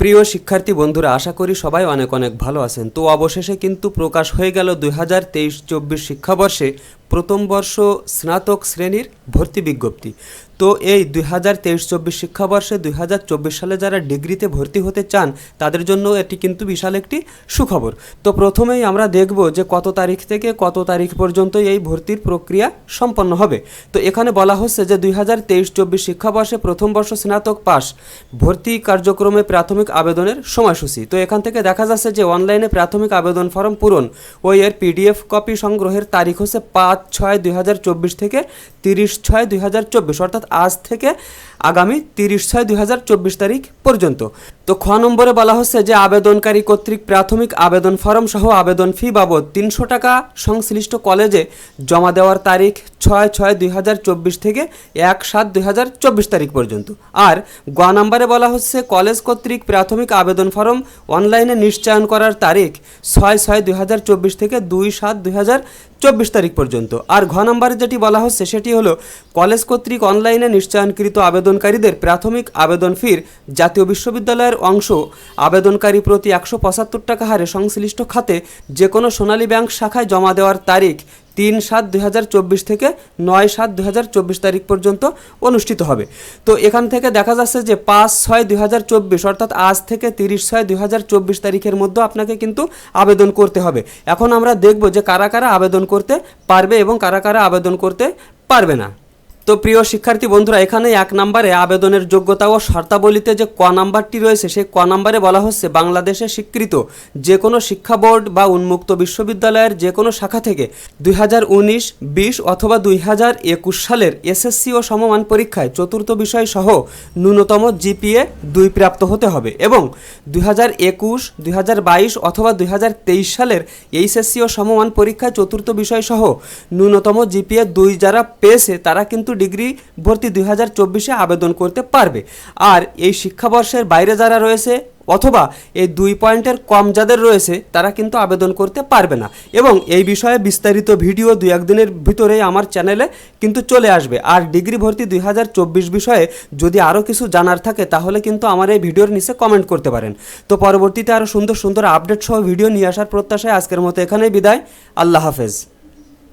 প্রিয় শিক্ষার্থী বন্ধুরা, আশা করি সবাই অনেক অনেক ভালো আছেন। তো অবশেষে কিন্তু প্রকাশ হয়ে গেল দুই হাজার তেইশ চব্বিশ শিক্ষাবর্ষে প্রথম বর্ষ স্নাতক শ্রেণির ভর্তি বিজ্ঞপ্তি। তো এই দুই হাজার তেইশ চব্বিশ শিক্ষাবর্ষে দুই হাজার চব্বিশ সালে যারা ডিগ্রিতে ভর্তি হতে চান, তাদের জন্য এটি কিন্তু বিশাল একটি সুখবর। তো প্রথমেই আমরা দেখব যে কত তারিখ থেকে কত তারিখ পর্যন্ত এই ভর্তির প্রক্রিয়া সম্পন্ন হবে। তো এখানে বলা হচ্ছে যে দুই হাজার তেইশ চব্বিশ শিক্ষাবর্ষে প্রথম বর্ষ স্নাতক পাস ভর্তি কার্যক্রমে প্রাথমিক আবেদনের সময়সূচি। তো এখান থেকে দেখা যাচ্ছে যে অনলাইনে প্রাথমিক আবেদন ফর্ম পূরণ। ও এর পিডিএফ কপি সংগ্রহের তারিখ হচ্ছে পাঁচ ছয় দুই থেকে তিরিশ ছয় দুই অর্থাৎ আজ থেকে আগামী তিরিশ ছয় দুই তারিখ পর্যন্ত। তো খ নম্বরে বলা হচ্ছে যে আবেদনকারী কর্তৃক প্রাথমিক আবেদন ফরম সহ আবেদন ফি বাবদ তিনশো টাকা সংশ্লিষ্ট কলেজে জমা দেওয়ার তারিখ ছয় ছয় দুই হাজার চব্বিশ থেকে এক সাত দুই হাজার চব্বিশ তারিখ পর্যন্ত। আর গ নাম্বারে বলা হচ্ছে, কলেজ কর্তৃক প্রাথমিক আবেদন ফরম অনলাইনে নিশ্চয়ন করার তারিখ ছয় ছয় দুই হাজার চব্বিশ থেকে দুই সাত দুই হাজার চব্বিশ তারিখ পর্যন্ত। আর ঘ নাম্বারে যেটি বলা হচ্ছে, সেটি হলো, কলেজ কর্তৃক অনলাইনে নিশ্চয়নকৃত আবেদনকারীদের প্রাথমিক আবেদন ফির জাতীয় বিশ্ববিদ্যালয়ের অংশ। আবেদনকারী প্রতি একশো পঁচাত্তর টাকা হারে সংশ্লিষ্ট খাতে যে কোনো সোনালী ব্যাংক শাখায় জমা দেওয়ার তারিখ তিন সাত দুই থেকে নয় সাত দুই তারিখ পর্যন্ত অনুষ্ঠিত হবে। তো এখান থেকে দেখা যাচ্ছে যে পাঁচ ছয় দুই অর্থাৎ আজ থেকে তিরিশ ছয় দুই তারিখের মধ্যে আপনাকে কিন্তু আবেদন করতে হবে। এখন আমরা দেখব যে কারা কারা আবেদন করতে পারবে এবং কারা কারা আবেদন করতে পারবে না। তো প্রিয় শিক্ষার্থী বন্ধুরা এখানে এক নম্বরে আবেদনের যোগ্যতা ও শর্তাবলীতে যে ক নাম্বারটি রয়েছে, সেই ক নাম্বারে বলা হচ্ছে বাংলাদেশে স্বীকৃত যে কোনো শিক্ষা বোর্ড বা উন্মুক্ত বিশ্ববিদ্যালয়ের যে কোনো শাখা থেকে দুই হাজার উনিশ, বিশ অথবা দুই হাজার একুশ সালের এসএসসি ও সমমান পরীক্ষায় চতুর্থ বিষয় সহ ন্যূনতম জিপিএ দুই প্রাপ্ত হতে হবে এবং দুই হাজার একুশ, দুই হাজার বাইশ অথবা দুই হাজার তেইশ সালের এইচএসসি ও সমমান পরীক্ষায় চতুর্থ বিষয় সহ ন্যূনতম জিপিএ দুই যারা পেয়েছে, তারা কিন্তু ডিগ্রি ভর্তি দুই হাজার চব্বিশে আবেদন করতে পারবে। আর এই শিক্ষাবর্ষের বাইরে যারা রয়েছে অথবা এই দুই পয়েন্টের কম যাদের রয়েছে, তারা কিন্তু আবেদন করতে পারবে না। এবং এই বিষয়ে বিস্তারিত ভিডিও দুই একদিনের ভিতরেই আমার চ্যানেলে কিন্তু চলে আসবে। আর ডিগ্রি ভর্তি দুই হাজার চব্বিশ বিষয়ে যদি আরও কিছু জানার থাকে, তাহলে কিন্তু আমার এই ভিডিওর নিচে কমেন্ট করতে পারেন। তো পরবর্তীতে আরও সুন্দর সুন্দর আপডেট সহ ভিডিও নিয়ে আসার প্রত্যাশায় আজকের মতো এখানেই বিদায়। আল্লাহ হাফেজ।